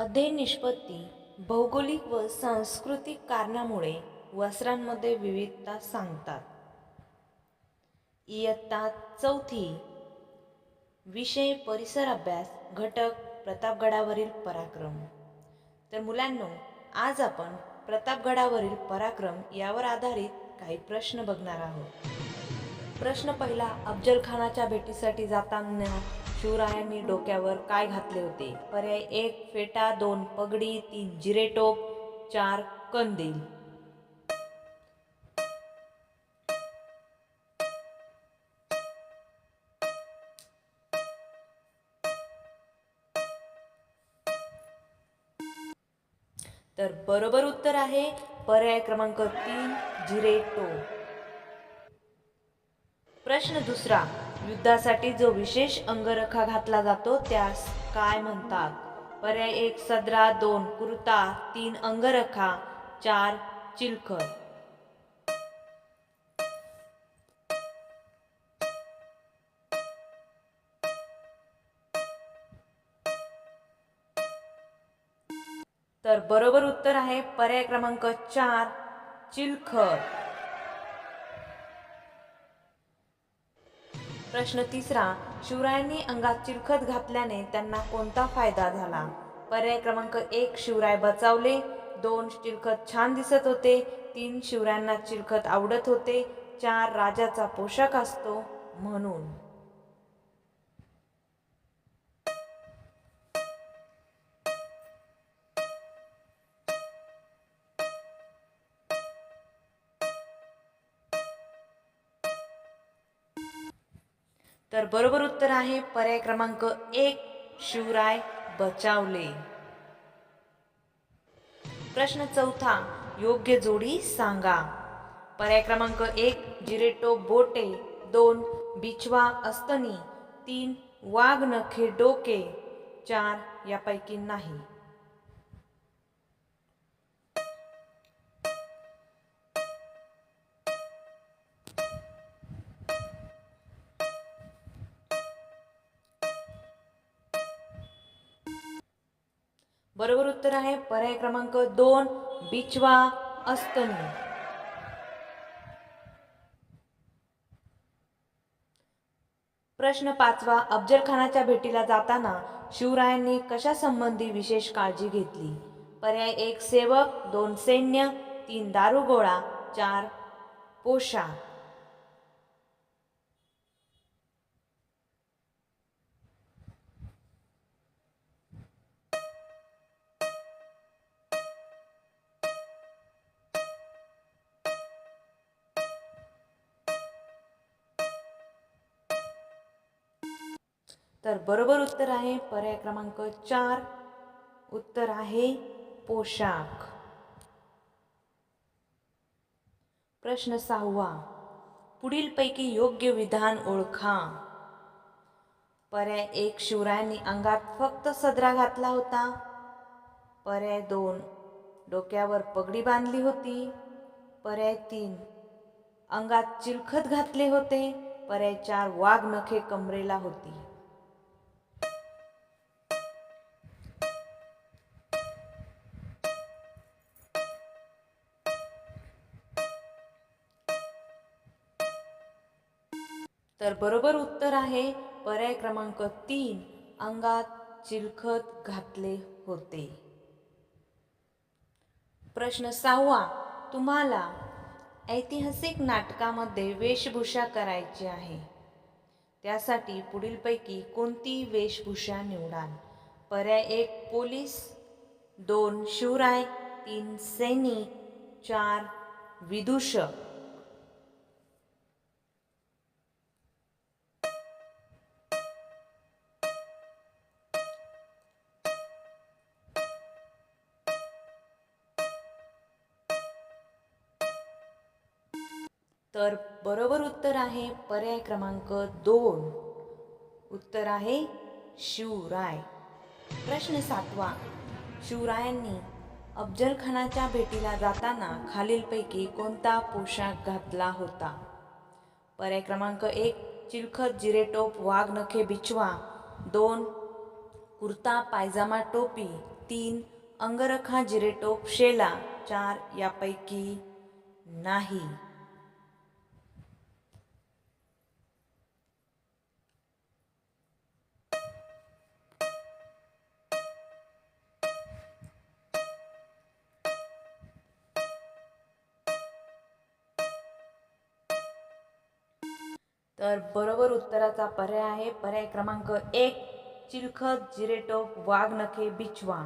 अध्ययन निष्पत्ती भौगोलिक व सांस्कृतिक कारणामुळे वस्त्रांमध्ये विविधता सांगतात. इयत्ता चौथी विषय परिसर अभ्यास घटक प्रतापगडावरील पराक्रम. तर मुलांनो आज आपण प्रतापगडावरील पराक्रम यावर आधारित काही प्रश्न बघणार आहोत. प्रश्न पहिला अफजल खानाच्या भेटीसाठी जाताना शिवरायांनी डोक्यावर काय घातले होते? पर्याय एक फेटा दोन पगडी तीन जिरेटोप चार कंदील. तर बरोबर उत्तर आहे पर्याय क्रमांक तीन जिरेटो प्रश्न दुसरा. युद्धासाठी जो विशेष अंगरखा घातला जातो त्यास काय म्हणतात? पर्याय एक सदरा दोन कुर्ता तीन अंगरखा चार चिलखत. तर बरोबर उत्तर आहे पर्याय क्रमांक चार चिलखत. प्रश्न तिसरा शिवरायांनी अंगात चिरखत घातल्याने त्यांना कोणता फायदा झाला? पर्याय क्रमांक एक शिवराय बचावले. दोन चिरखत छान दिसत होते. तीन शिवरायांना चिरखत आवडत होते. चार राजाचा पोशाख असतो म्हणून. तर बरोबर उत्तर आहे पर्याय क्रमांक एक शिवराय बचावले. प्रश्न चौथा योग्य जोडी सांगा. पर्याय क्रमांक एक जिरेटो बोटे. दोन बिछवा अस्तनी. तीन वाघ नखे डोके. चार यापैकी नाही. बरोबर उत्तर आहे पर्याय क्रमांक दोन बिचवा अस्तनी प्रश्न पाचवा अफजल खानाच्या भेटीला जाताना शिवरायांनी कशासंबंधी विशेष काळजी घेतली? पर्याय एक सेवक दोन सैन्य तीन दारुगोळा चार पोशाख तर बरोबर उत्तर आहे. पर्याय क्रमांक चार. उत्तर आहे पोशाख. प्रश्न सहावा. पुढीलपैकी योग्य विधान ओळखा. पर्याय एक शिवरायांनी अंगात फक्त सदरा घातला होता. पर्याय दोन डोक्यावर पगडी बांधली होती. पर्याय तीन अंगात चिलखत घातले होते. पर्याय चार वाघ नखे कमरेला होती. तर बरोबर उत्तर आहे पर्याय क्रमांक तीन अंगात चिलखत घातले होते. प्रश्न सहावा तुम्हाला ऐतिहासिक नाटकामध्ये वेशभूषा करायची आहे. त्यासाठी पुढीलपैकी कोणती वेशभूषा निवडाल? पर्याय एक पोलीस. दोन शिवराय. तीन सैनिक. चार विदूषक. तर बरोबर उत्तर आहे पर्याय क्रमांक दोन. उत्तर आहे शिवराय. प्रश्न सातवा. शिवरायांनी अफजलखानाच्या भेटीला जाताना खालीलपैकी कोणता पोशाख घातला होता? पर्याय क्रमांक एक चिलखत जिरेटोप वाघ नखे दोन कुर्ता पायजामा टोपी. तीन अंगरखा जिरेटोप शेला. चार यापैकी नाही. तर बरोबर उत्तराचा पर्याय आहे. पर्याय क्रमांक एक चिलखत जिरेटोप वाघनखे बिचवा